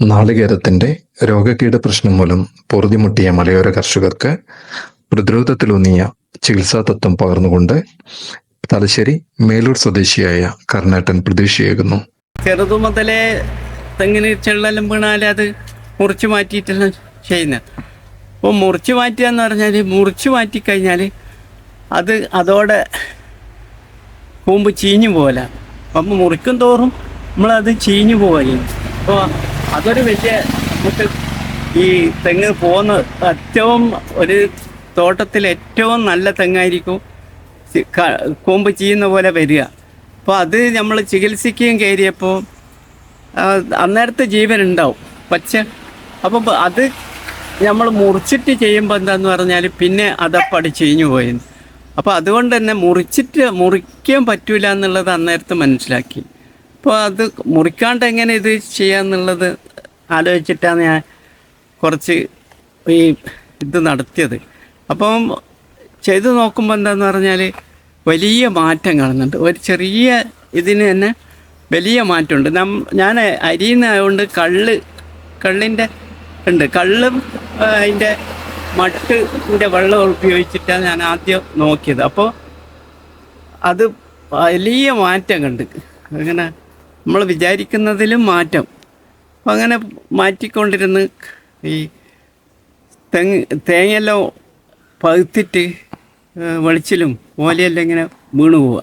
നാളികേരത്തിന്റെ രോഗകീട പ്രശ്നം മൂലം പൊറുതിമുട്ടിയ മലയോര കർഷകർക്ക് പ്രതിരോധത്തിലൂന്നിയ ചികിത്സാ തത്വം പകർന്നുകൊണ്ട് തലശ്ശേരി മേലൂർ സ്വദേശിയായ കർണാട്ടൻ പ്രതീക്ഷയേകുന്നു. ചെറുതു മുതലേ തെങ്ങിന് ചെള്ളലും വീണാൽ അത് മുറിച്ച് മാറ്റിയിട്ടാണ് ചെയ്യുന്നത്. അപ്പോൾ മുറിച്ച് മാറ്റുക എന്ന് പറഞ്ഞാൽ മുറിച്ച് മാറ്റിക്കഴിഞ്ഞാൽ അത് അതോടെ കൂമ്പ് ചീഞ്ഞു പോകല അപ്പം മുറിക്കും തോറും നമ്മളത് ചീഞ്ഞു പോകുകയും അപ്പോൾ അതൊരു വലിയ നമുക്ക് ഈ തെങ്ങ് പോകുന്ന ഏറ്റവും ഒരു തോട്ടത്തിൽ ഏറ്റവും നല്ല തെങ്ങായിരിക്കും. കൂമ്പ് ചെയ്യുന്ന പോലെ വരിക. അപ്പോൾ അത് നമ്മൾ ചികിത്സിക്കുകയും കയറിയപ്പോൾ അന്നേരത്തെ ജീവൻ ഉണ്ടാവും. പക്ഷെ അപ്പം അത് നമ്മൾ മുറിച്ചിട്ട് ചെയ്യുമ്പോൾ എന്താന്ന് പറഞ്ഞാൽ പിന്നെ അതപ്പടി ചീഞ്ഞു പോയി. അപ്പോൾ അതുകൊണ്ട് തന്നെ മുറിച്ചിട്ട് മുറിക്കാൻ പറ്റൂല എന്നുള്ളത് അന്നേരത്തെ മനസ്സിലാക്കി. അപ്പോൾ അത് മുറിക്കാണ്ട് എങ്ങനെ ഇത് ചെയ്യാന്നുള്ളത് ആലോചിച്ചിട്ടാണ് ഞാൻ കുറച്ച് ഈ ഇത് നടത്തിയത്. അപ്പം ചെയ്തു നോക്കുമ്പോൾ എന്താന്ന് പറഞ്ഞാൽ വലിയ മാറ്റം കാണുന്നുണ്ട് ഒരു ചെറിയ ഇതിന് തന്നെ വലിയ മാറ്റമുണ്ട്. നം ഞാൻ അരിയുന്നതുകൊണ്ട് കള്ള് കള്ളിന്റെ ഉണ്ട്. കള്ളും അതിന്റെ മട്ടിന്റെ വെള്ളം ഉപയോഗിച്ചിട്ടാണ് ഞാൻ ആദ്യം നോക്കിയത്. അപ്പോൾ അത് വലിയ മാറ്റം കണ്ട് അങ്ങനെ നമ്മൾ വിചാരിക്കുന്നതിലും മാറ്റം. അങ്ങനെ മാറ്റിക്കൊണ്ടിരുന്ന് ഈ തെങ്ങ് തേങ്ങയെല്ലാം പകുത്തിട്ട് വെളിച്ചിലും ഓലയെല്ലാം ഇങ്ങനെ വീണു പോവുക.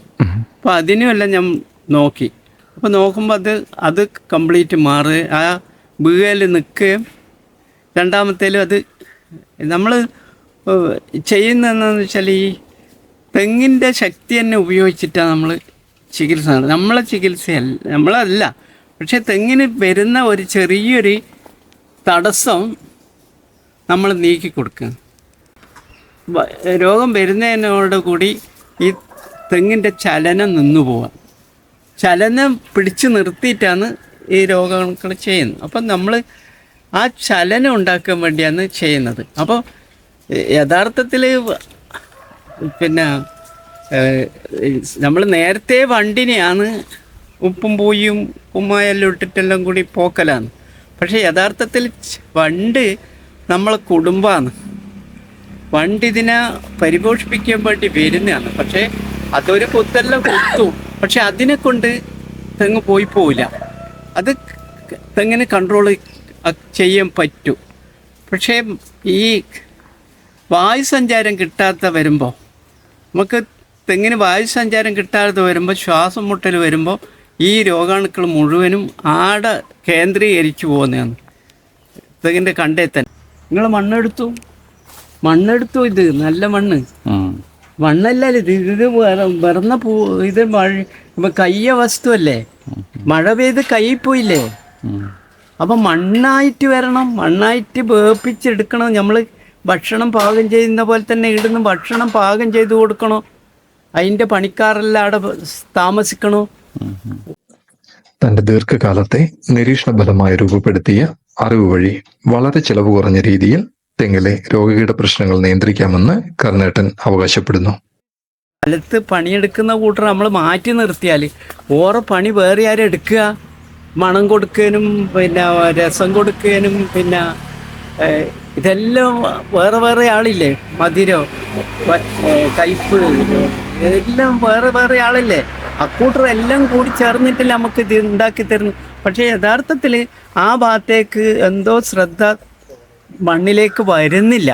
അപ്പോൾ അതിനുമെല്ലാം ഞാൻ നോക്കി. അപ്പോൾ നോക്കുമ്പോൾ അത് അത് കംപ്ലീറ്റ് മാറുക ആ വീഴൽ നിൽക്കുകയും രണ്ടാമത്തേലും അത് നമ്മൾ ചെയ്യുന്നതെന്ന് വെച്ചാൽ ഈ തെങ്ങിന്റെ ശക്തി തന്നെ ഉപയോഗിച്ചിട്ടാണ് നമ്മൾ ചികിത്സ നമ്മളെ ചികിത്സയല്ല നമ്മളല്ല. പക്ഷേ തെങ്ങിന് വരുന്ന ഒരു ചെറിയൊരു തടസ്സം നമ്മൾ നീക്കി കൊടുക്കുക. രോഗം വരുന്നതിനോട് കൂടി ഈ തെങ്ങിന്റെ ചലനം നിന്നു പോവാം ചലനം പിടിച്ചു നിർത്തിയിട്ടാണ് ഈ രോഗങ്ങൾ ചെയ്യുന്നത്. അപ്പം നമ്മൾ ആ ചലനം ഉണ്ടാക്കാൻ വേണ്ടിയാണ് ചെയ്യുന്നത്. അപ്പോൾ യഥാർത്ഥത്തിൽ പിന്നെ നമ്മൾ നേരത്തെ വണ്ടിനെയാണ് ഉപ്പും പൂയും ഉമ്മയെല്ലാം ഇട്ടിട്ടെല്ലാം കൂടി പോക്കലാണ്. പക്ഷേ യഥാർത്ഥത്തിൽ വണ്ട് നമ്മളെ കുടുംബമാണ്. വണ്ട് ഇതിനെ പരിപോഷിപ്പിക്കാൻ വേണ്ടി വരുന്നതാണ്. പക്ഷേ അതൊരു കുത്തെല്ലാം കുത്തു. പക്ഷെ അതിനെ കൊണ്ട് തെങ്ങ് പോയി പോവില്ല. അത് തെങ്ങിന് കൺട്രോൾ ചെയ്യാൻ പറ്റും. പക്ഷേ ഈ വായു സഞ്ചാരം കിട്ടാത്ത വരുമ്പോൾ നമുക്ക് തെങ്ങിന് വായു സഞ്ചാരം കിട്ടാതെ വരുമ്പോൾ ശ്വാസം മുട്ടൽ വരുമ്പോൾ ഈ രോഗാണുക്കൾ മുഴുവനും ആടെ കേന്ദ്രീകരിച്ചു പോകുന്നതാണ്. തെങ്ങിന്റെ കണ്ടേ തന്നെ നിങ്ങൾ മണ്ണെടുത്തു. മണ്ണെടുത്തു ഇത്. നല്ല മണ്ണ്. മണ്ണല്ലല്ലോ ഇത്. ഇത് വെറ- വെറുന്ന പൂ ഇത് മഴ ഇപ്പം കയ്യ വസ്തുവല്ലേ മഴ പെയ്ത് കൈ പോയില്ലേ? അപ്പം മണ്ണായിട്ട് വരണം. മണ്ണായിട്ട് വേപ്പിച്ചെടുക്കണം നമ്മൾ ഭക്ഷണം പാകം ചെയ്യുന്ന പോലെ തന്നെ ഇടുന്ന. ഭക്ഷണം പാകം ചെയ്ത് കൊടുക്കണം. അതിന്റെ പണിക്കാരെല്ലാം അവിടെ താമസിക്കണോ? തന്റെ ദീർഘകാലത്തെ നിരീക്ഷണ ഫലമായി രൂപപ്പെടുത്തിയ അറിവ് വഴി വളരെ ചെലവ് കുറഞ്ഞ രീതിയിൽ തെങ്ങിലെ രോഗിയുടെ പ്രശ്നങ്ങൾ നിയന്ത്രിക്കാമെന്ന് കർണേട്ടൻ അവകാശപ്പെടുന്നു. സ്ഥലത്ത് പണിയെടുക്കുന്ന കൂട്ടർ നമ്മൾ മാറ്റി നിർത്തിയാൽ ഓറെ പണി വേറെ ആരും എടുക്കുക? മണം കൊടുക്കാനും പിന്നെ രസം കൊടുക്കാനും പിന്നെ ഇതെല്ലാം വേറെ വേറെ ആളില്ലേ? മധുരം? കയ്പ് എല്ലാം വേറെ വേറെ ആളല്ലേ? അക്കൂട്ടർ എല്ലാം കൂടി ചേർന്നിട്ടില്ല നമുക്ക് ഇത് ഉണ്ടാക്കി തരുന്നു പക്ഷേ യഥാർത്ഥത്തിൽ ആ ഭാഗത്തേക്ക് എന്തോ ശ്രദ്ധ മണ്ണിലേക്ക് വരുന്നില്ല.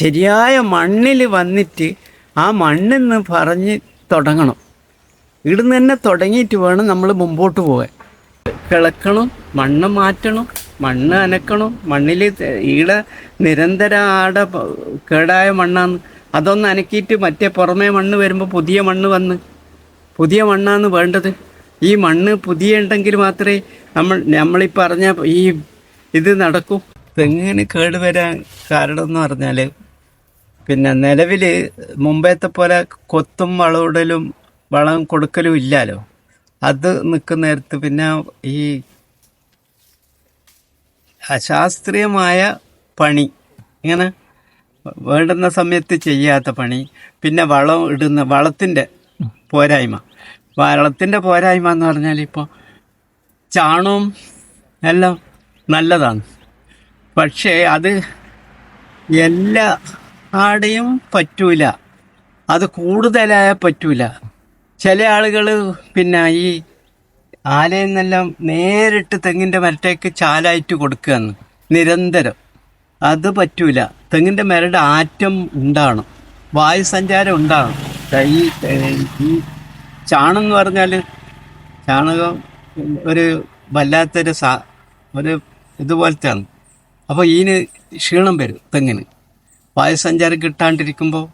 ശരിയായ മണ്ണിൽ വന്നിട്ട് ആ മണ്ണെന്ന് പറഞ്ഞ് തുടങ്ങണം. ഇവിടുന്ന് തന്നെ തുടങ്ങിയിട്ട് വേണം നമ്മൾ മുമ്പോട്ട് പോകാൻ. കിളക്കണം മണ്ണ് മാറ്റണം മണ്ണ് അനക്കണം മണ്ണിൽ ഈടെ നിരന്തര ആടെ കേടായ മണ്ണാന്ന്. അതൊന്ന് അനക്കിയിട്ട് മറ്റേ പുറമേ മണ്ണ് വരുമ്പോൾ പുതിയ മണ്ണ് വന്ന്. പുതിയ മണ്ണാണ് വേണ്ടത്. ഈ മണ്ണ് പുതിയ ഉണ്ടെങ്കിൽ മാത്രമേ നമ്മൾ നമ്മളീ പറഞ്ഞ ഈ ഇത് നടക്കൂ. തെങ്ങിന് കേടുവരാൻ കാരണം എന്ന് പറഞ്ഞാൽ പിന്നെ നിലവിൽ മുമ്പത്തെ പോലെ കൊത്തും വളമിടലും വളം കൊടുക്കലും ഇല്ലല്ലോ അത് നിൽക്കുന്ന നേരത്ത് പിന്നെ ഈ അശാസ്ത്രീയമായ പണി. ഇങ്ങനെ വേണ്ടുന്ന സമയത്ത് ചെയ്യാത്ത പണി പിന്നെ വളം ഇടുന്ന വളത്തിന്റെ പോരായ്മ. വളത്തിന്റെ പോരായ്മ എന്ന് പറഞ്ഞാൽ ഇപ്പോൾ ചാണവും എല്ലാം നല്ലതാണ്. പക്ഷേ അത് എല്ലാ ആടെയും പറ്റൂല. അത് കൂടുതലായ പറ്റൂല. ചില ആളുകൾ പിന്നെ ഈ ആലയിൽ നിന്നെല്ലാം നേരിട്ട് തെങ്ങിന്റെ മരട്ടേക്ക് ചാലായിട്ട് കൊടുക്കുകയാണ്. നിരന്തരം. അത് പറ്റൂല. തെങ്ങിന്റെ മരയുടെ ആറ്റം ഉണ്ടാണ് വായു സഞ്ചാരം ഉണ്ടാവണം ദാ ഈ ഈ ചാണം എന്ന് പറഞ്ഞാൽ ചാണകം ഒരു വല്ലാത്തൊരു സാ ഒരു ഇതുപോലത്തെയാണ്. അപ്പോൾ ഇതിന് ക്ഷീണം വരും തെങ്ങിന്. വായുസഞ്ചാരം കിട്ടാണ്ടിരിക്കുമ്പോൾ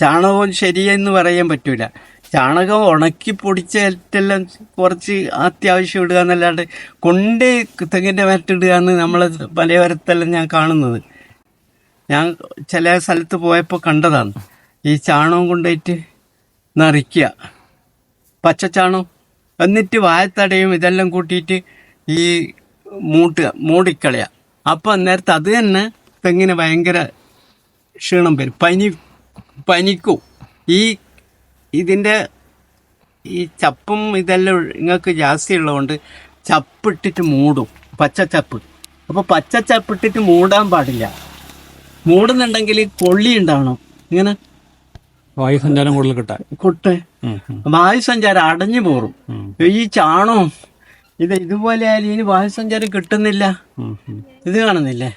ചാണകവും ശരിയെന്ന് പറയാൻ പറ്റൂല. ചാണകം ഉണക്കി പൊടിച്ചിട്ടെല്ലാം കുറച്ച് അത്യാവശ്യം ഇടുക എന്നല്ലാണ്ട് കൊണ്ടേ തെങ്ങിന്റെ മരട്ടിടുക എന്ന് നമ്മൾ മലയോരത്തെല്ലാം ഞാൻ കാണുന്നത്. ഞാൻ ചില സ്ഥലത്ത് പോയപ്പോൾ കണ്ടതാണ്. ഈ ചാണകം കൊണ്ടുപോയിട്ട് നിറയ്ക്കുക. പച്ചച്ചാണകം. എന്നിട്ട് വായത്തടയും ഇതെല്ലാം കൂട്ടിയിട്ട് ഈ മൂട്ടുക മൂടിക്കളയുക. അപ്പം അന്നേരത്ത് അത് തന്നെ തെങ്ങിന് ഭയങ്കര ക്ഷീണം വരും. പനി പനിക്കും. ഈ ഇതിന്റെ ഈ ചപ്പും ഇതെല്ലാം നിങ്ങൾക്ക് ജാസ്തി ഉള്ളതുകൊണ്ട് ചപ്പിട്ടിട്ട് മൂടും. പച്ചച്ചപ്പ് അപ്പോൾ പച്ചച്ചപ്പിട്ടിട്ട് മൂടാൻ പാടില്ല. മൂടുന്നുണ്ടെങ്കിൽ കൊള്ളി ഉണ്ടാവണം. ഇങ്ങനെ വായുസഞ്ചാരം കൂടുതൽ കിട്ടാൻ. കൊട്ടെ. വായുസഞ്ചാരം അടഞ്ഞു പോറും ഈ ചാണവും ഇത് ഇതുപോലെ ആയാലും ഇനി വായുസഞ്ചാരം കിട്ടുന്നില്ല. ഇത് കാണുന്നില്ലേ?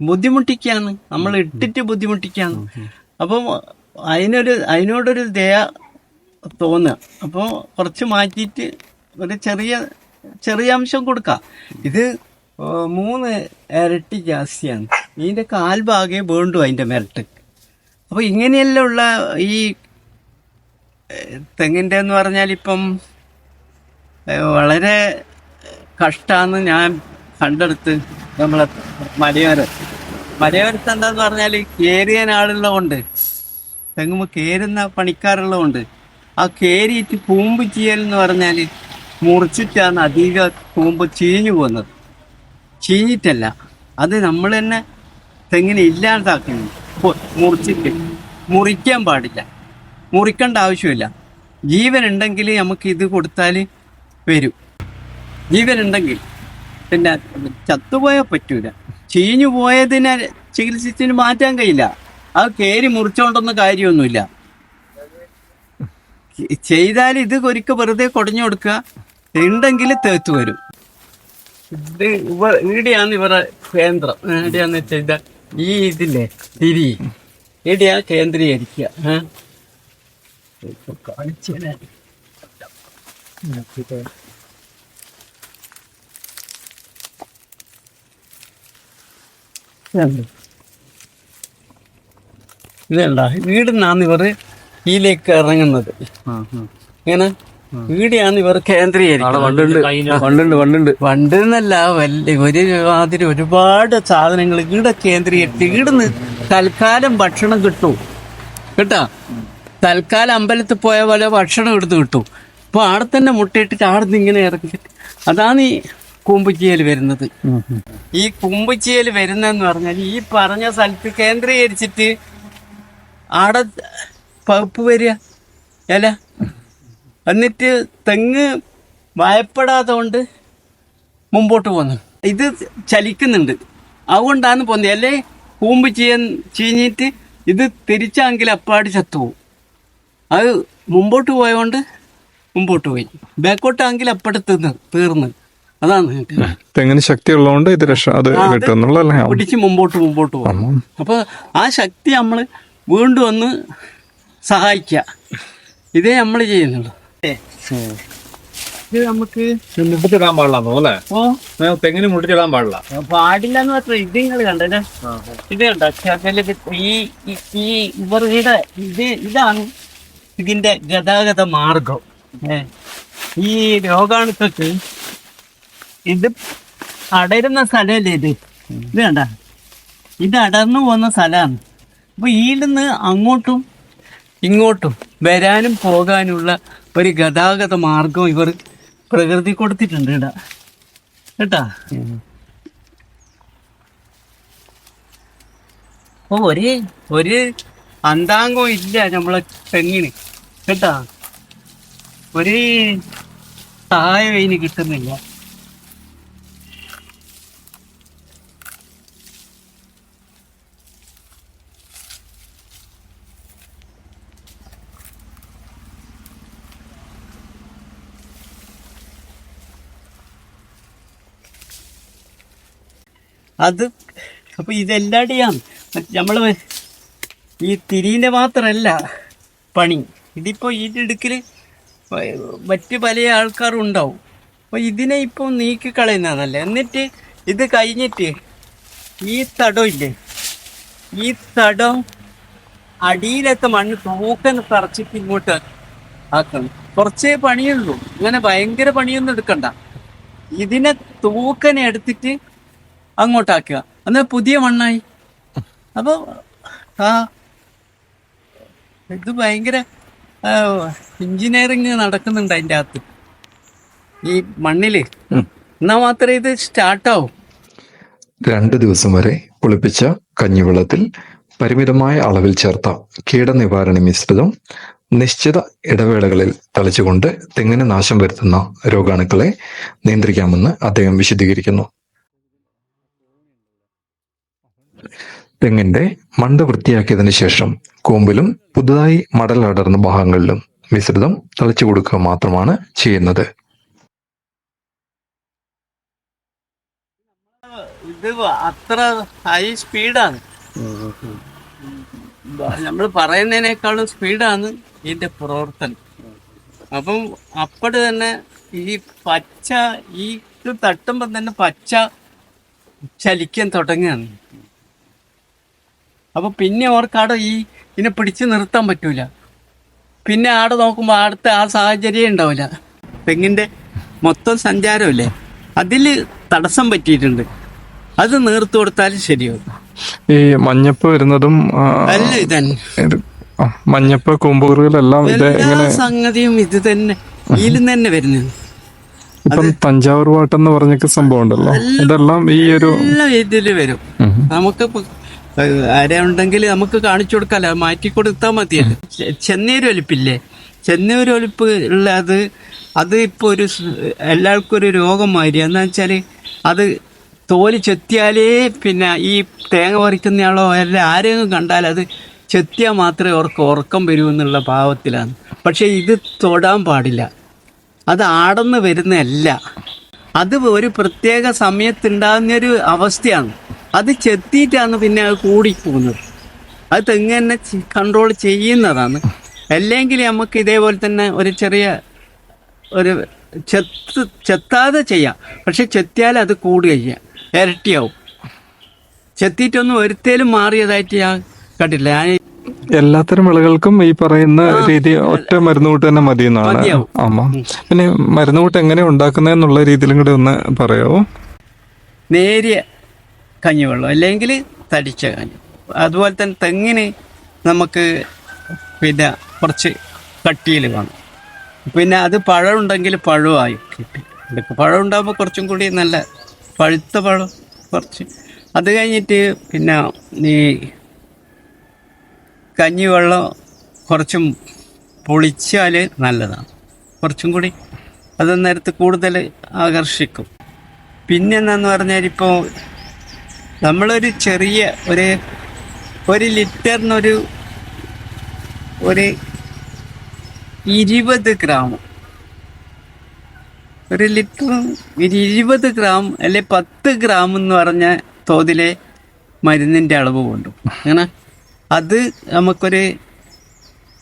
ബുദ്ധിമുട്ടിക്കാണ്. നമ്മൾ ഇട്ടിട്ട് ബുദ്ധിമുട്ടിക്കാണ്. അപ്പം അതിനൊരു അതിനോടൊരു ദയ തോന്നുക. അപ്പോൾ കുറച്ച് മാറ്റിയിട്ട് ഒരു ചെറിയ ചെറിയ അംശം കൊടുക്കാം. ഇത് മൂന്ന് ഇരട്ടി ജാസ്തിയാണ് ഇതിന്റെ കാൽഭാഗേ വേണ്ടു അതിന്റെ മെരട്ട് അപ്പോൾ ഇങ്ങനെയെല്ലാം ഉള്ള ഈ തെങ്ങിന്റെ എന്ന് പറഞ്ഞാൽ ഇപ്പം വളരെ കഷ്ടമാണ് ഞാൻ കണ്ടെടുത്ത് നമ്മളെ മലയോര മലയോരത്ത് എന്താന്ന് പറഞ്ഞാൽ കയറിയ ആളുള്ളതുകൊണ്ട് തെങ്ങുമ്പോൾ കേറുന്ന പണിക്കാരുള്ളതുകൊണ്ട് ആ കേരിയിട്ട് കൂമ്പ് ചീയൽ എന്ന് പറഞ്ഞാൽ മുറിച്ചിട്ടാണ് അധിക കൂമ്പ് ചീഞ്ഞു പോകുന്നത്. ചീഞ്ഞിട്ടല്ല. അത് നമ്മൾ തന്നെ തെങ്ങിനെ ഇല്ലാതാക്കുന്നു. മുറിച്ചിട്ട്. മുറിക്കാൻ പാടില്ല. മുറിക്കേണ്ട ആവശ്യമില്ല. ജീവൻ ഉണ്ടെങ്കിൽ നമുക്ക് ഇത് കൊടുത്താൽ വരും. ജീവൻ ഉണ്ടെങ്കിൽ പിന്നെ ചത്തുപോയാൽ പറ്റൂല. ചീഞ്ഞു പോയതിനെ ചികിത്സിച്ചിന് മാറ്റാൻ കഴിയില്ല. അത് കയറി മുറിച്ചോണ്ടൊന്നും കാര്യമൊന്നുമില്ല. ചെയ്താൽ ഇത് ഒരിക്കൽ വെറുതെ കുടഞ്ഞു കൊടുക്കുക. ഉണ്ടെങ്കിൽ തേത്ത് വരും. ഇത് ഇവ ഈടെയാണ് ഇവരുടെ കേന്ദ്രം. ഈടെയാന്ന് വെച്ചാൽ ഈ ഇതില്ലേ തിരി. ഈടെയാ കേന്ദ്രീകരിക്കുക. കാണിച്ചു. ഇതല്ല വീടുന്നാണ് ഇവർ ഇതിലേക്ക് ഇറങ്ങുന്നത്. ഇങ്ങനെ? ഇവിടെയാണ് ഇവർ കേന്ദ്രീകരിക്കുന്നത്. പണ്ട് എന്നല്ല വലിയ ഒരു മാതിരി ഒരുപാട് സാധനങ്ങൾ ഇവിടെ കേന്ദ്രീകരിച്ച് ഈടുന്ന് തൽക്കാലം ഭക്ഷണം കിട്ടും. കേട്ടാ? തൽക്കാലം അമ്പലത്തിൽ പോയ പോലെ ഭക്ഷണം എടുത്ത് കിട്ടും. അപ്പൊ ആടെ തന്നെ മുട്ടയിട്ടിട്ട് ആടുന്ന് ഇങ്ങനെ ഇറങ്ങി. അതാണ് ഈ കൂമ്പുച്ചിയൽ വരുന്നത്. ഈ കുമ്പച്ചിയൽ വരുന്നതെന്ന് പറഞ്ഞാൽ ഈ പറഞ്ഞ സ്ഥലത്ത് കേന്ദ്രീകരിച്ചിട്ട് ആടെ പഴുപ്പ് വരിക. ഇല എന്നിട്ട് തെങ്ങ് ഭയപ്പെടാതെ കൊണ്ട് മുമ്പോട്ട് പോകുന്നു ഇത് ചലിക്കുന്നുണ്ട്. അതുകൊണ്ടാണ് പോകുന്നത് അല്ലേ? കൂമ്പ് ചെയ്യാൻ ചീഞ്ഞിട്ട് ഇത് തിരിച്ചാങ്കിൽ അപ്പാട് ചത്തുപോകും. അത് മുമ്പോട്ട് പോയതുകൊണ്ട് മുമ്പോട്ട് പോയി. ബാക്കോട്ടാണെങ്കിൽ അപ്പടെ തീർന്ന് തീർന്ന്. അതാണ് തെങ്ങിന് ശക്തി ഉള്ളതുകൊണ്ട് ഇത് രക്ഷ അത് ആ, അത് കിട്ടും എന്നുള്ളതല്ലേ? ആ. പിടിച്ച് മുമ്പോട്ട് മുമ്പോട്ട് പോകും. അപ്പോൾ ആ ശക്തി നമ്മൾ വീണ്ടും ഒന്ന് സഹായിക്കുക ഇതേ നമ്മൾ ചെയ്യുന്നുള്ളൂ. ഇത് നമുക്ക് മുട്ടിച്ചിടാൻ പാടില്ല അല്ലേ? ഓ. തെങ്ങിന് മുട്ടിച്ചിടാൻ പാടില്ല. പാടില്ല എന്ന് മാത്രം ഇത് നിങ്ങൾ കണ്ടല്ലേ? ഇത് കണ്ടോ? ശകല ഈ ഈ- ഈ ഇവരുടെ ഇത് ഇതാണ് ഇതിന്റെ ഗതാഗത മാർഗം. ഈ രോഗാണുക്കൾക്ക് ഇത് അടരുന്ന സ്ഥലമല്ലേ ഇത്? ഇത് കണ്ട? ഇത് അടർന്നു പോകുന്ന സ്ഥലമാണ്. അപ്പൊ ഈടുന്ന് അങ്ങോട്ടും ഇങ്ങോട്ടും വരാനും പോകാനുള്ള ഒരു ഗതാഗത മാർഗം ഇവർ പ്രകൃതി കൊടുത്തിട്ടുണ്ട് ഇടാ കേട്ടാ? ഓ ഒരു ഒരു അന്താംഗം ഇല്ല നമ്മളെ തെങ്ങിന് കേട്ടാ? ഒരു സഹായം ഇതിന് കിട്ടുന്നില്ല. അത് അപ്പൊ ഇതെല്ലാടെയാണ്. നമ്മൾ ഈ തിരീന്റെ മാത്രമല്ല പണി. ഇതിപ്പോൾ ഇതിടുക്കിൽ മറ്റ് പല ആൾക്കാരും ഉണ്ടാവും. അപ്പോൾ ഇതിനെ ഇപ്പോൾ നീക്കി കളയുന്നതല്ല എന്നിട്ട് ഇത് കഴിഞ്ഞിട്ട് ഈ തടം ഇല്ലേ? ഈ തടം അടിയിലത്തെ മണ്ണ് തൂക്കൻ തറച്ചിട്ട് ഇങ്ങോട്ട് ആക്കണം. കുറച്ചേ പണിയുള്ളൂ. അങ്ങനെ ഭയങ്കര പണിയൊന്നും എടുക്കണ്ട. ഇതിനെ തൂക്കനെ എടുത്തിട്ട് അങ്ങോട്ടാക്കുക. എന്നാൽ പുതിയ മണ്ണായി. അപ്പോൾ ആ ഇത് ഭയങ്കര എഞ്ചിനീയറിങ് നടക്കുന്നുണ്ട് അതിന്റെ അകത്ത്. ഈ മണ്ണിൽ. എന്നാൽ മാത്രമേ ഇത് സ്റ്റാർട്ടാവും? രണ്ട് ദിവസം വരെ പുളിപ്പിച്ച കഞ്ഞിവെള്ളത്തിൽ പരിമിതമായ അളവിൽ ചേർത്ത കീടനിവാരണ മിശ്രിതം നിശ്ചിത ഇടവേളകളിൽ തളിച്ചുകൊണ്ട് തെങ്ങിന് നാശം വരുത്തുന്ന രോഗാണുക്കളെ നിയന്ത്രിക്കാമെന്ന് അദ്ദേഹം വിശദീകരിക്കുന്നു. തെങ്ങിന്റെ മണ്ട് വൃത്തിയാക്കിയതിന് ശേഷം കൂമ്പിലും പുതുതായി മടൽ അടർന്ന ഭാഗങ്ങളിലും മിശ്രിതം തളിച്ചു കൊടുക്കുക മാത്രമാണ് ചെയ്യുന്നത്. ഇത് അത്ര ഹൈ സ്പീഡാണ് നമ്മൾ പറയുന്നതിനേക്കാളും സ്പീഡാണ് ഇതിന്റെ പ്രവർത്തനം. അപ്പം അപ്പോഴ് തന്നെ ഈ പച്ച ഈ തട്ടുമ്പോൾ തന്നെ പച്ച ചലിക്കാൻ തുടങ്ങുകയാണ്. അപ്പൊ പിന്നെ അവർക്ക് അവിടെ ഈ ഇതിനെ പിടിച്ചു നിർത്താൻ പറ്റൂല. പിന്നെ ആടെ നോക്കുമ്പോൾ അടുത്ത ആ സാഹചര്യം ഉണ്ടാവില്ല. തെങ്ങിന്റെ മൊത്തം സഞ്ചാരമില്ലേ? അതിൽ തടസ്സം പറ്റിയിട്ടുണ്ട്. അത് നീർത്തു കൊടുത്താലും ശരിയാവും. ഈ മഞ്ഞപ്പ് വരുന്നതും അല്ല ഇതന്നെ. മഞ്ഞപ്പ് കൂമ്പുകുറുകളെല്ലാം ഇത് സംഗതിയും ഇത് തന്നെ. ഇതിൽ തന്നെ വരുന്നത്. ഇപ്പം തഞ്ചാവൂർ വാട്ടെന്ന് പറഞ്ഞൊക്കെ സംഭവം ഉണ്ടല്ലോ ഇതെല്ലാം ഈ ഒരു ഇതിൽ വരും. നമുക്ക് ആരെ ഉണ്ടെങ്കിൽ നമുക്ക് കാണിച്ചു കൊടുക്കാല്ല മാറ്റി കൊടുത്താൽ മതിയല്ലോ ചെന്നൈ ചെന്നീര് ഒലിപ്പില്ലേ? ചെന്നീര് ഒലിപ്പ് ഉള്ളത് അത് അത് ഇപ്പോൾ ഒരു എല്ലാവർക്കും ഒരു രോഗം മാതിരി എന്ന് വെച്ചാൽ അത് തോൽ ചെത്തിയാലേ പിന്നെ ഈ തേങ്ങ പറിക്കുന്നയാളോ അല്ല ആരെയും കണ്ടാൽ അത് ചെത്തിയാൽ മാത്രമേ അവർക്ക് ഉറക്കം വരൂ എന്നുള്ള ഭാവത്തിലാണ്. പക്ഷേ ഇത് തൊടാൻ പാടില്ല. അത് ആടന്ന് വരുന്നതല്ല. അത് ഒരു പ്രത്യേക സമയത്തുണ്ടാകുന്നൊരു അവസ്ഥയാണ്. അത് ചെത്തിയിട്ടാണ് പിന്നെ അത് കൂടിപ്പോകുന്നത്. അത് തെങ്ങ് തന്നെ കൺട്രോൾ ചെയ്യുന്നതാണ്. അല്ലെങ്കിൽ നമുക്ക് ഇതേപോലെ തന്നെ ഒരു ചെറിയ ഒരു ചെത്ത് ചെത്താതെ ചെയ്യാം. പക്ഷെ ചെത്തിയാൽ അത് കൂടുക ചെയ്യാം. ഇരട്ടിയാവും. ചെത്തിയിട്ടൊന്നും ഒരുത്തേലും മാറിയതായിട്ട് ഞാൻ കണ്ടില്ല ഞാൻ എല്ലാത്തരം വിളകൾക്കും ഈ പറയുന്ന രീതി ഒറ്റ മരുന്ന് കൂട്ട് തന്നെ മതി എന്നാണ് ആമാ. പിന്നെ മരുന്ന് കൂട്ട് എങ്ങനെ ഉണ്ടാക്കുന്നതെന്നുള്ള രീതിയിലും കൂടെ ഒന്ന് പറയാവോ നേരിയ കഞ്ഞിവെള്ളം അല്ലെങ്കിൽ തടിച്ച കഞ്ഞി. അതുപോലെ തന്നെ തെങ്ങിന് നമുക്ക് പിന്നെ കുറച്ച് കട്ടിയിൽ വേണം. പിന്നെ അത് പഴമുണ്ടെങ്കിൽ പഴമായി കിട്ടി. പഴം ഉണ്ടാകുമ്പോൾ കുറച്ചും കൂടി നല്ല പഴുത്ത പഴം കുറച്ച്. അത് കഴിഞ്ഞിട്ട് പിന്നെ ഈ കഞ്ഞിവെള്ളം കുറച്ചും പൊളിച്ചാൽ നല്ലതാണ്. കുറച്ചും കൂടി അത് നേരത്ത് കൂടുതൽ ആകർഷിക്കും. പിന്നെ എന്താന്ന് പറഞ്ഞാൽ ഇപ്പോൾ നമ്മളൊരു ചെറിയ ഒരു ഒരു ലിറ്ററിനൊരു ഒരു ഇരുപത് ഗ്രാം. ഒരു ലിറ്റർ ഒരു ഇരുപത് ഗ്രാം അല്ലെ പത്ത് ഗ്രാം എന്ന് പറഞ്ഞ തോതിലെ മരുന്നിന്റെ അളവ് കൊണ്ടു. അങ്ങനെ അത് നമുക്കൊരു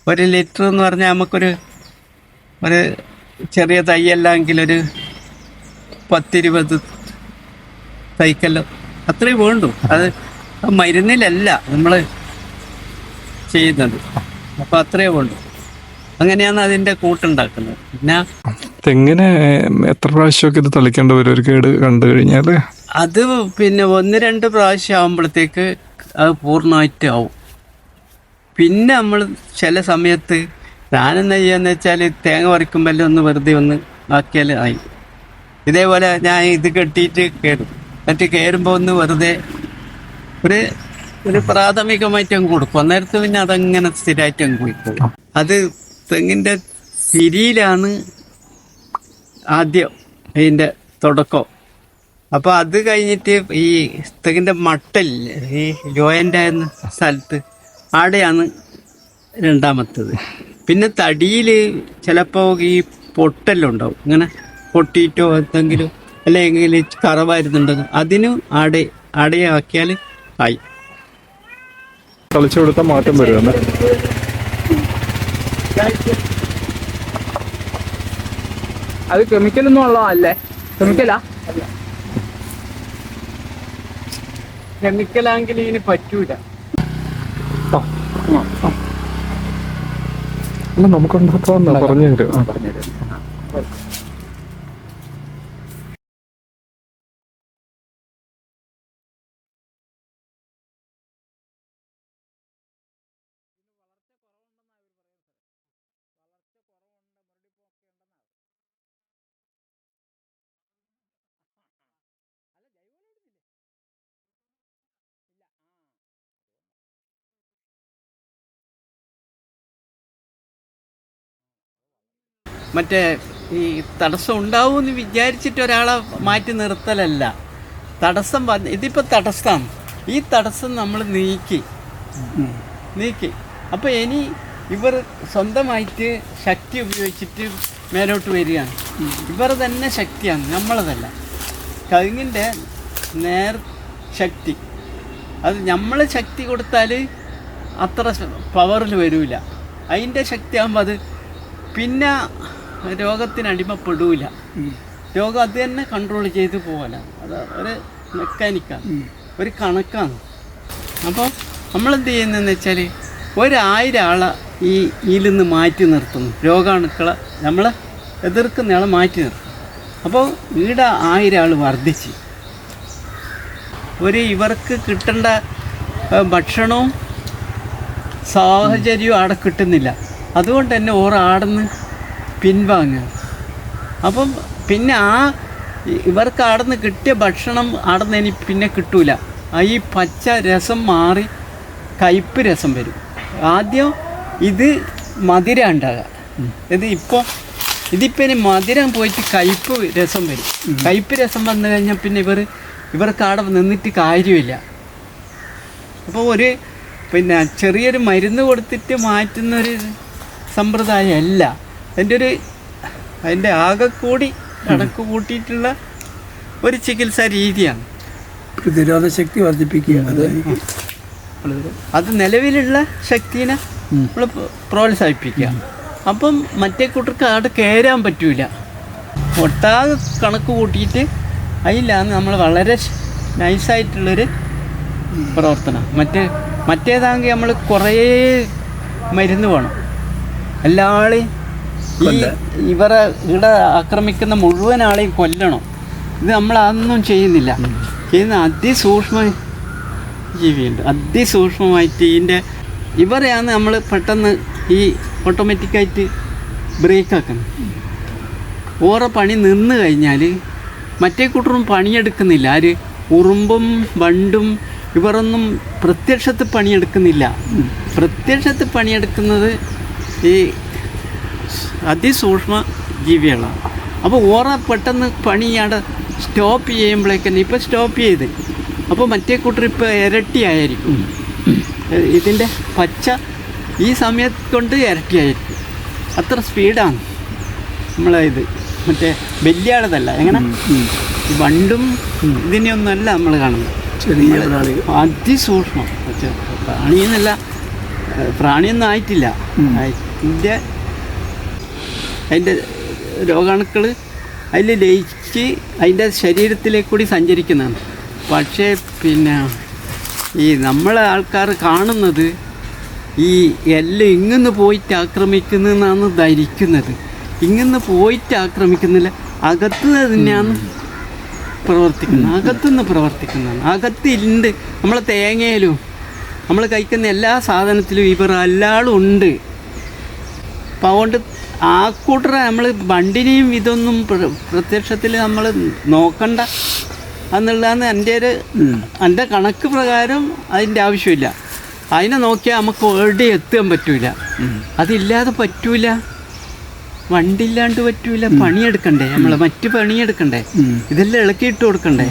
ഒരു ലിറ്റർ എന്ന് പറഞ്ഞാൽ നമുക്കൊരു ഒരു ചെറിയ തൈയല്ലെങ്കിൽ ഒരു പത്തിരുപത് തൈക്കല്ലോ. അത്രയും വേണ്ടു. അത് മരുന്നിലല്ല നമ്മൾ ചെയ്യുന്നത്. അപ്പൊ അത്രേ വേണ്ടു. അങ്ങനെയാണ് അതിന്റെ കൂട്ടുണ്ടാക്കുന്നത്. പിന്നെ തെങ്ങിന് എത്ര പ്രാവശ്യമൊക്കെ ഇത് തളിക്കേണ്ട വരും? ഒരു കേട് കണ്ടു കഴിഞ്ഞാൽ അത് പിന്നെ ഒന്ന് രണ്ട് പ്രാവശ്യം ആവുമ്പോഴത്തേക്ക് അത് പൂർണമായിട്ട് ആവും. പിന്നെ നമ്മൾ ചില സമയത്ത് ഞാനെന്താ ചെയ്യാന്ന് വെച്ചാൽ തേങ്ങ പറിക്കുമ്പോൾ ഒന്ന് വെറുതെ ഒന്ന് ആക്കിയാൽ ആയി. ഇതേപോലെ ഞാൻ ഇത് കെട്ടിയിട്ട് കയറും എന്നിട്ട് കയറുമ്പോൾ ഒന്ന് വെറുതെ ഒരു ഒരു പ്രാഥമികമായിട്ട് അങ്ങ് കൊടുക്കും. അന്നേരത്ത് പിന്നെ അതങ്ങനെ സ്ഥിരമായിട്ട് അങ്ങ് പോയിക്കോളും. അത് തെങ്ങിന്റെ തിരിയിലാണ് ആദ്യം അതിന്റെ തുടക്കം. അപ്പോൾ അത് കഴിഞ്ഞിട്ട് ഈ തെങ്ങിന്റെ മട്ടൽ ഈ ജോയിന്റ് ആയിരുന്ന സ്ഥലത്ത് ആടെയാണ് രണ്ടാമത്തത്. പിന്നെ തടിയിൽ ചിലപ്പോ ഈ പൊട്ടലുണ്ടാവും. ഇങ്ങനെ പൊട്ടിയിട്ടോ എന്തെങ്കിലും അല്ലെങ്കിൽ കറവായിരുന്നുണ്ടെങ്കിൽ അതിന് അട അടയാക്കിയാൽ ആയി. കളിച്ചു മാറ്റം വരുമെന്ന് അത് കെമിക്കലൊന്നും ഉള്ളതല്ലേ കെമിക്കലാ കെമിക്കലാണെങ്കിൽ ഇതിന് പറ്റൂല. അല്ല നമുക്കുണ്ടാക്കാമെന്ന് പറഞ്ഞു തരും മറ്റേ ഈ തടസ്സം ഉണ്ടാവുമെന്ന് വിചാരിച്ചിട്ട് ഒരാളെ മാറ്റി നിർത്തലല്ല. തടസ്സം വന്ന് ഇതിപ്പോൾ തടസ്സമാണ് ഈ തടസ്സം നമ്മൾ നീക്കി. നീക്കി. അപ്പോൾ ഇനി ഇവർ സ്വന്തമായിട്ട് ശക്തി ഉപയോഗിച്ചിട്ട് മേലോട്ട് വരികയാണ്. ഇവർ തന്നെ ശക്തിയാണ്. നമ്മളതല്ല. കഴിഞ്ഞിന്റെ നേർ ശക്തി. അത് നമ്മൾ ശക്തി കൊടുത്താൽ അത്ര പവറിൽ വരില്ല അതിന്റെ ശക്തിയാകുമ്പോൾ അത് പിന്നെ രോഗത്തിന് അടിമപ്പെടൂല. രോഗം അത് തന്നെ കൺട്രോൾ ചെയ്ത് പോകല അത് ഒരു മെക്കാനിക്കാണ് ഒരു കണക്കാണ്. അപ്പോൾ നമ്മളെന്ത് ചെയ്യുന്നതെന്ന് വെച്ചാൽ ഒരായിരം ആളെ ഈ ഇതിൽ നിന്ന് മാറ്റി നിർത്തുന്നു. രോഗാണുക്കളെ നമ്മൾ എതിർക്കുന്ന ആളെ മാറ്റി നിർത്തും അപ്പോൾ ഈടെ ആയിരം ആൾ വർദ്ധിച്ച്. ഒരു ഇവർക്ക് കിട്ടേണ്ട ഭക്ഷണവും സാഹചര്യവും അവിടെ കിട്ടുന്നില്ല. അതുകൊണ്ട് തന്നെ ഓർ ആടുന്ന് പിൻവാങ്ങുക അപ്പം പിന്നെ ആ ഇവർക്ക് നിന്ന് കിട്ടിയ ഭക്ഷണം ആടുന്ന് ഇനി പിന്നെ കിട്ടൂല. ആ ഈ പച്ച രസം മാറി കയ്പ്പ് രസം വരും. ആദ്യം ഇത് മധുര ഉണ്ടാകുക ഇത് ഇപ്പോൾ ഇതിപ്പോൾ ഇനി മധുരം പോയിട്ട് കയ്പ്പ് രസം വരും. കയ്പ്പ് രസം വന്നു കഴിഞ്ഞാൽ പിന്നെ ഇവർ ഇവർക്ക് അവിടെ നിന്നിട്ട് കാര്യമില്ല. അപ്പോൾ ഒരു പിന്നെ ചെറിയൊരു മരുന്ന് കൊടുത്തിട്ട് മാറ്റുന്നൊരു സമ്പ്രദായമല്ല. അതിന്റെ ഒരു അതിന്റെ ആകെ കൂടി കണക്ക് കൂട്ടിയിട്ടുള്ള ഒരു ചികിത്സാ രീതിയാണ്. പ്രതിരോധ ശക്തി വർദ്ധിപ്പിക്കുക അത് അത് നിലവിലുള്ള ശക്തിനെ നമ്മൾ പ്രോത്സാഹിപ്പിക്കുക. അപ്പം മറ്റേ കൂട്ടർക്ക് അവിടെ കയറാൻ പറ്റൂല. ഒട്ടാകെ കണക്ക് കൂട്ടിയിട്ട് അതിലാണ് നമ്മൾ വളരെ നൈസായിട്ടുള്ളൊരു പ്രവർത്തനം. മറ്റേ മറ്റേതാണെങ്കിൽ നമ്മൾ കുറേ മരുന്ന് വേണം. എല്ലാളെയും ഈ ഇവരെ ഇവിടെ ആക്രമിക്കുന്ന മുഴുവൻ ആളെയും കൊല്ലണം. ഇത് നമ്മൾ അതൊന്നും ചെയ്യുന്നില്ല. ചെയ്യുന്ന അതിസൂക്ഷ്മ ജീവിയുണ്ട്. അതിസൂക്ഷ്മമായിട്ട് ഇതിന്റെ ഇവരെയാണ് നമ്മൾ പെട്ടെന്ന് ഈ ഓട്ടോമാറ്റിക്കായിട്ട് ബ്രേക്ക് ആക്കുന്നത്. ഓരോ പണി നിന്ന് കഴിഞ്ഞാൽ മറ്റേ കൂട്ടറും പണിയെടുക്കുന്നില്ല. ആര് ഉറുമ്പും വണ്ടും ഇവരൊന്നും പ്രത്യക്ഷത്തിൽ പണിയെടുക്കുന്നില്ല. പ്രത്യക്ഷത്തിൽ പണിയെടുക്കുന്നത് ഈ അതിസൂക്ഷ്മ ജീവികളാണ്. അപ്പോൾ ഓറ പെട്ടെന്ന് പണി അവിടെ സ്റ്റോപ്പ് ചെയ്യുമ്പോഴേക്കന്നെ ഇപ്പോൾ സ്റ്റോപ്പ് ചെയ്ത്. അപ്പോൾ മറ്റേ കൂട്ടർ ഇപ്പോൾ ഇരട്ടിയായിരിക്കും ഇതിന്റെ പച്ച ഈ സമയത്ത് കൊണ്ട് ഇരട്ടിയായിരിക്കും അത്ര സ്പീഡാണ് നമ്മളെ ഇത്. മറ്റേ വലിയാളതല്ല. എങ്ങനെ? വണ്ടും ഇതിനെയൊന്നുമല്ല നമ്മൾ കാണുന്നത്. ചെറിയ പ്രാണികൾ അതിസൂക്ഷ്മം. പ്രാണിയെന്നല്ല പ്രാണിയൊന്നും ആയിട്ടില്ല. അതിന്റെ അതിന്റെ രോഗാണുക്കൾ അതിൽ ലയിച്ച് അതിന്റെ ശരീരത്തിലേക്ക് കൂടി സഞ്ചരിക്കുന്നതാണ്. പക്ഷേ പിന്നെ ഈ നമ്മളെ ആൾക്കാർ കാണുന്നത് ഈ എല്ലാം ഇങ്ങന്ന് പോയിട്ട് ആക്രമിക്കുന്നതെന്നാണ് ധരിക്കുന്നത്. ഇങ്ങന്ന് പോയിട്ട് ആക്രമിക്കുന്നില്ല. അകത്ത് തന്നെയാണ് പ്രവർത്തിക്കുന്നത്. അകത്തുനിന്ന് പ്രവർത്തിക്കുന്നതാണ്. അകത്തുണ്ട് നമ്മളെ തേങ്ങയിലും നമ്മൾ കഴിക്കുന്ന എല്ലാ സാധനത്തിലും ഇവർ എല്ലാളും ഉണ്ട് അപ്പോൾ അതുകൊണ്ട് ആ കൂട്ടർ നമ്മൾ വണ്ടിനെയും ഇതൊന്നും പ്രത്യക്ഷത്തിൽ നമ്മൾ നോക്കണ്ട എന്നുള്ളതാണ് എന്റെ ഒരു എന്റെ കണക്ക് പ്രകാരം അതിന്റെ ആവശ്യമില്ല. അതിനെ നോക്കിയാൽ നമുക്ക് എവിടെ എത്താൻ പറ്റൂല. അതില്ലാതെ പറ്റൂല. വണ്ടി ഇല്ലാണ്ട് പറ്റൂല പണിയെടുക്കണ്ടേ? നമ്മൾ മറ്റു പണിയെടുക്കണ്ടേ? ഇതെല്ലാം ഇളക്കിയിട്ട് കൊടുക്കണ്ടേ?